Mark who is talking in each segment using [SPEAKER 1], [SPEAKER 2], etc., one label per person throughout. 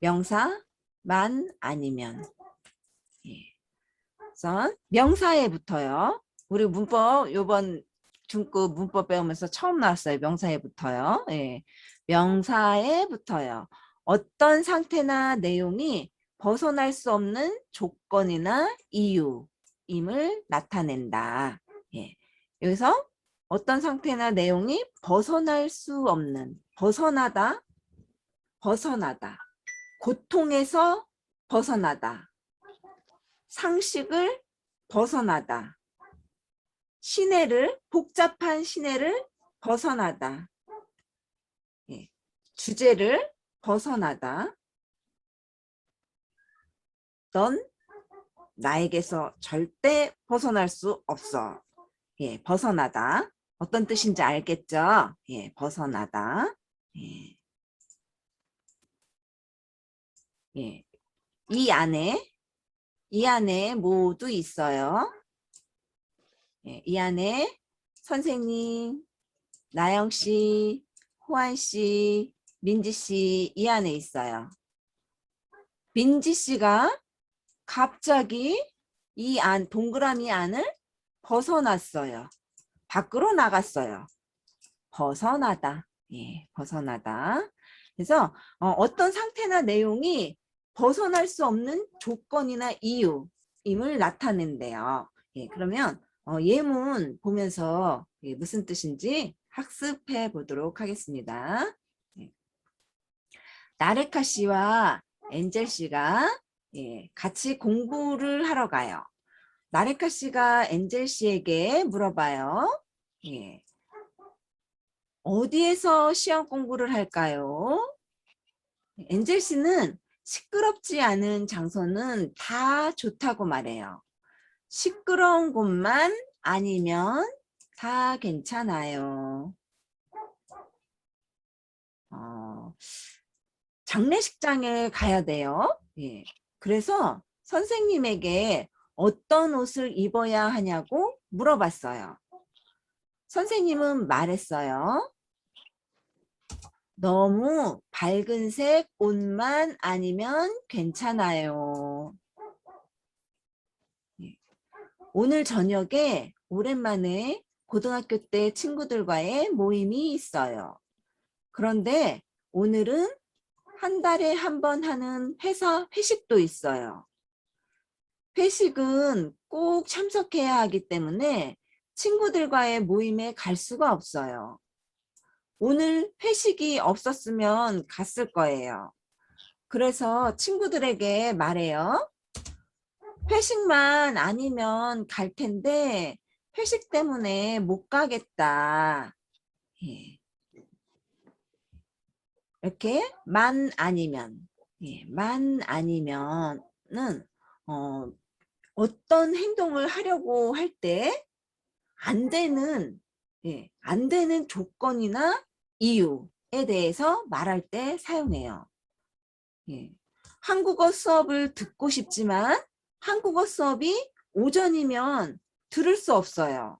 [SPEAKER 1] 명사만 아니면 예. 그래서 명사에 붙어요. 우리 문법 요번 중급 문법 배우면서 처음 나왔어요. 명사에 붙어요. 예. 명사에 붙어요. 어떤 상태나 내용이 벗어날 수 없는 조건이나 이유임을 나타낸다. 예. 여기서 어떤 상태나 내용이 벗어날 수 없는, 벗어나다, 벗어나다, 고통에서 벗어나다, 상식을 벗어나다, 시내를, 복잡한 시내를 벗어나다, 예. 주제를 벗어나다, 넌 나에게서 절대 벗어날 수 없어. 예, 벗어나다. 어떤 뜻인지 알겠죠? 예, 벗어나다. 예. 예. 이 안에, 이 안에 모두 있어요. 예, 이 안에 선생님, 나영 씨, 호안 씨, 민지 씨, 이 안에 있어요. 민지 씨가 갑자기 이 안, 동그라미 안을 벗어났어요. 밖으로 나갔어요. 벗어나다. 예, 벗어나다. 그래서 어, 떤 상태나 내용이 벗어날 수 없는 조건이나 이유임을 나타낸대요. 예, 그러면 어, 예문 보면서 예, 무슨 뜻인지 학습해 보도록 하겠습니다. 예. 나레카 씨와 엔젤 씨가 예, 같이 공부를 하러 가요. 나레카 씨가 엔젤 씨에게 물어봐요. 예. 어디에서 시험 공부를 할까요? 엔젤 씨는 시끄럽지 않은 장소는 다 좋다고 말해요. 시끄러운 곳만 아니면 다 괜찮아요. 어, 장례식장에 가야 돼요. 예. 그래서 선생님에게 어떤 옷을 입어야 하냐고 물어봤어요. 선생님은 말했어요. 너무 밝은색 옷만 아니면 괜찮아요. 예. 오늘 저녁에 오랜만에 고등학교 때 친구들과의 모임이 있어요. 그런데 오늘은 한 달에 한 번 하는 회사 회식도 있어요. 회식은 꼭 참석해야 하기 때문에 친구들과의 모임에 갈 수가 없어요. 오늘 회식이 없었으면 갔을 거예요. 그래서 친구들에게 말해요. 회식만 아니면 갈 텐데 회식 때문에 못 가겠다. 예. 이렇게 만 아니면 예, 만 아니면은 어, 어떤 행동을 하려고 할 때 안 되는 예, 안 되는 조건이나 이유에 대해서 말할 때 사용해요. 예. 한국어 수업을 듣고 싶지만 한국어 수업이 오전이면 들을 수 없어요.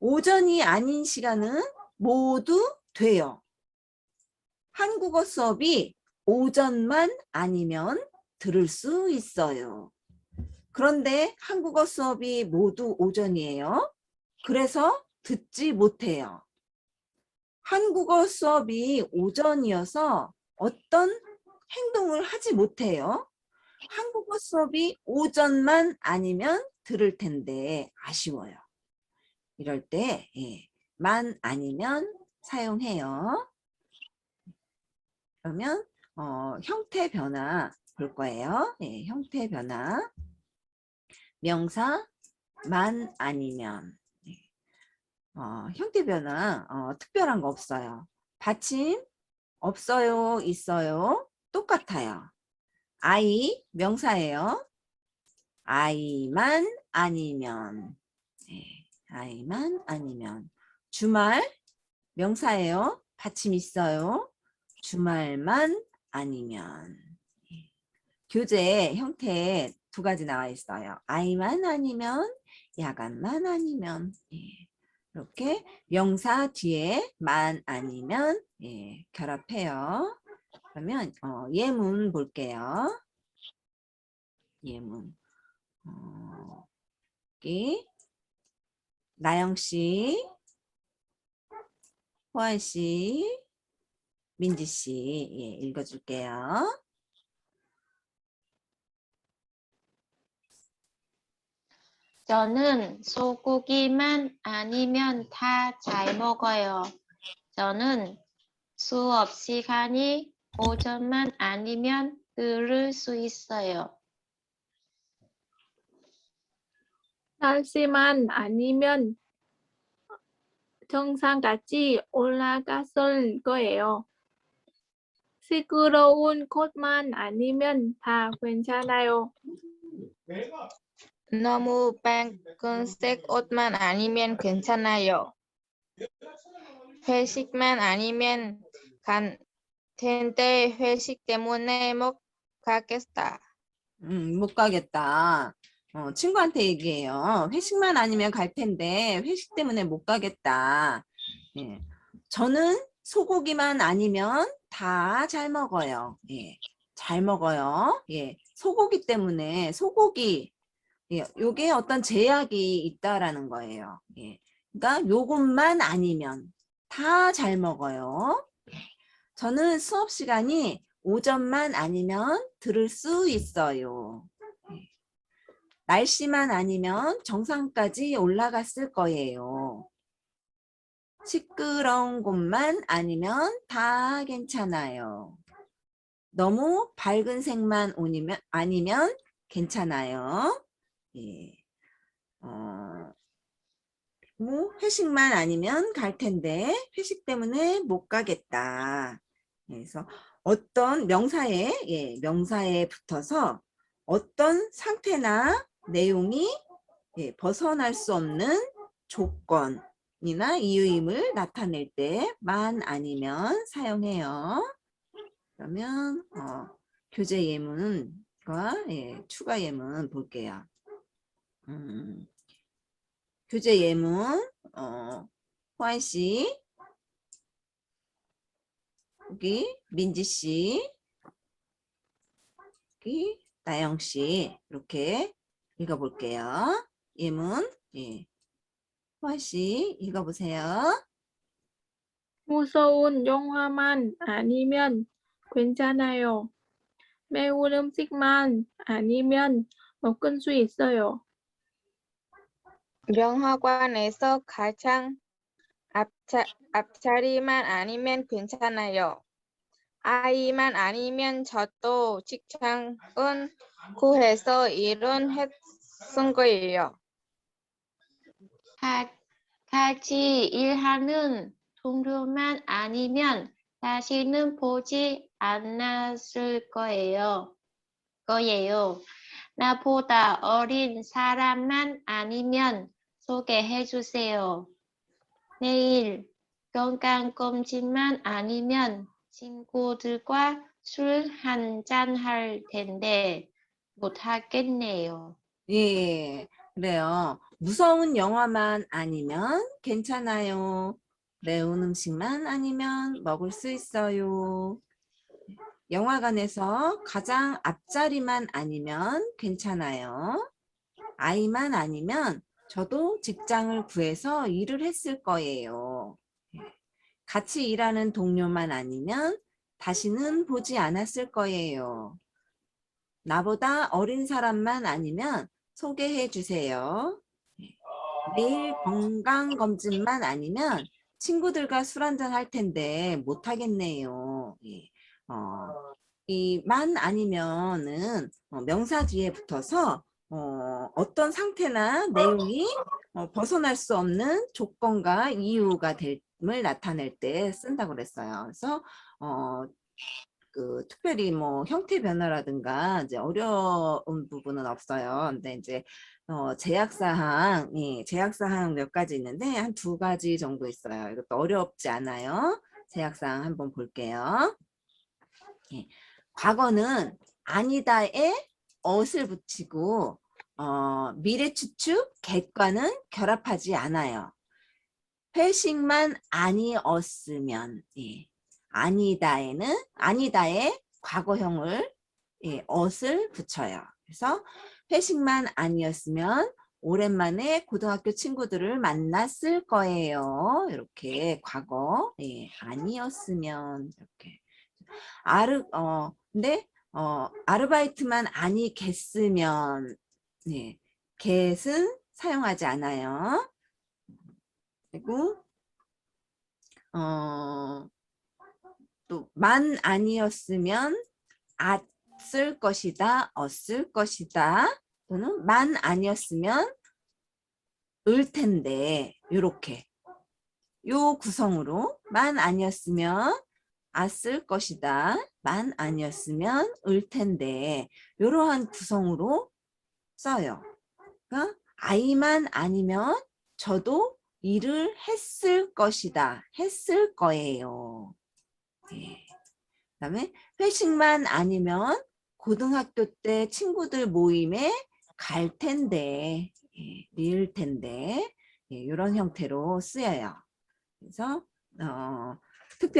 [SPEAKER 1] 오전이 아닌 시간은 모두 돼요. 한국어 수업이 오전만 아니면 들을 수 있어요. 그런데 한국어 수업이 모두 오전이에요. 그래서 듣지 못해요. 한국어 수업이 오전이어서 어떤 행동을 하지 못해요. 한국어 수업이 오전만 아니면 들을 텐데 아쉬워요. 이럴 때, 예, 만 아니면 사용해요. 그러면, 어, 형태 변화 볼 거예요. 예, 형태 변화. 명사 만 아니면. 어, 형태 변화 어, 특별한 거 없어요. 받침 없어요, 있어요. 똑같아요. 아이 명사예요. 아이만 아니면 네, 아이만 아니면 주말 명사예요. 받침 있어요. 주말만 아니면 예. 교재 형태 두 가지 나와 있어요. 아이만 아니면 야간만 아니면 예. 이렇게 명사 뒤에 만 아니면 예, 결합해요. 그러면 어, 예문 볼게요. 예문. 어, 여기 나영 씨, 호안 씨, 민지 씨 예, 읽어줄게요.
[SPEAKER 2] 저는 소고기만 아니면 다 잘 먹어요. 저는 수업 시간이 오전만 아니면 들을 수 있어요.
[SPEAKER 3] 날씨만 아니면 정상까지 올라갔을 거예요. 시끄러운 곳만 아니면 다 괜찮아요.
[SPEAKER 4] 너무 빨간색 옷만 아니면 괜찮아요. 회식만 아니면 간 텐데 회식 때문에 못 가겠다.
[SPEAKER 1] 음, 못 가겠다. 어, 친구한테 얘기해요. 회식만 아니면 갈 텐데 회식 때문에 못 가겠다. 예. 저는 소고기만 아니면 다 잘 먹어요. 예. 잘 먹어요. 예. 소고기 때문에 소고기 예. 요게 어떤 제약이 있다라는 거예요. 예. 그러니까 요것만 아니면 다 잘 먹어요. 저는 수업 시간이 오전만 아니면 들을 수 있어요. 날씨만 아니면 정상까지 올라갔을 거예요. 시끄러운 곳만 아니면 다 괜찮아요. 너무 밝은 색만 아니면 괜찮아요. 예. 어, 뭐 회식만 아니면 갈 텐데 회식 때문에 못 가겠다. 그래서 어떤 명사에 예, 명사에 붙어서 어떤 상태나 내용이 예, 벗어날 수 없는 조건이나 이유임을 나타낼 때만 아니면 사용해요. 그러면 어, 교재 예문과 예, 추가 예문 볼게요. 음, 교재 예문 어, 호안 씨, 여기 민지 씨, 여기 나영 씨 이렇게 읽어볼게요. 예문 예. 호안 씨 읽어보세요.
[SPEAKER 3] 무서운 영화만 아니면 괜찮아요. 매운 음식만 아니면 먹을 수 있어요.
[SPEAKER 4] 영화관에서 가장 앞자, 앞자리만 아니면 괜찮아요. 아이만 아니면 저도 직장은 구해서 일은 했은 거예요.
[SPEAKER 2] 가- 같이 일하는 동료만 아니면 다시는 보지 않았을 거예요. 거예요. 나보다 어린 사람만 아니면 소개해 주세요. 내일 건강검진만 아니면 친구들과 술 한 잔 할 텐데 못 하겠네요.
[SPEAKER 1] 예, 그래요. 무서운 영화만 아니면 괜찮아요. 매운 음식만 아니면 먹을 수 있어요. 영화관에서 가장 앞자리만 아니면 괜찮아요. 아이만 아니면 저도 직장을 구해서 일을 했을 거예요. 같이 일하는 동료만 아니면 다시는 보지 않았을 거예요. 나보다 어린 사람만 아니면 소개해 주세요. 매일 건강검진만 아니면 친구들과 술 한잔 할 텐데 못 하겠네요. 예. 어, 이만 아니면은 어, 명사 뒤에 붙어서 어, 어떤 상태나 내용이 어, 벗어날 수 없는 조건과 이유가 됨을 나타낼 때 쓴다고 그랬어요. 그래서 어, 그 특별히 뭐 형태 변화라든가 이제 어려운 부분은 없어요. 근데 이제 어, 제약 사항, 예, 제약 사항 몇 가지 있는데 한 두 가지 정도 있어요. 이것도 어렵지 않아요. 제약 사항 한번 볼게요. 예, 과거는 아니다에 엇을 붙이고 어, 미래 추측 객과는 결합하지 않아요. 회식만 아니었으면 예. 아니다에는 아니다에 과거형을 예, 엇을 붙여요. 그래서 회식만 아니었으면 오랜만에 고등학교 친구들을 만났을 거예요. 이렇게 과거 예, 아니었으면 이렇게 아르 어 근데 어 아르바이트만 아니겠으면 예, get은 사용하지 않아요. 그리고 어, 또 만 아니었으면 앗을 것이다, 었을 것이다. 또는 만 아니었으면 을 텐데 요렇게 요 구성으로 만 아니었으면 앗을 것이다. 만 아니었으면 을 텐데 요러한 구성으로 써요. 그러니까 아이만 아니면 저도 일을 했을 것이다. 했을 거예요. 네. 그 다음에 회식만 아니면 고등학교 때 친구들 모임에 갈 텐데, 예, 릴 텐데, 예, 이런 형태로 쓰여요. 그래서 어,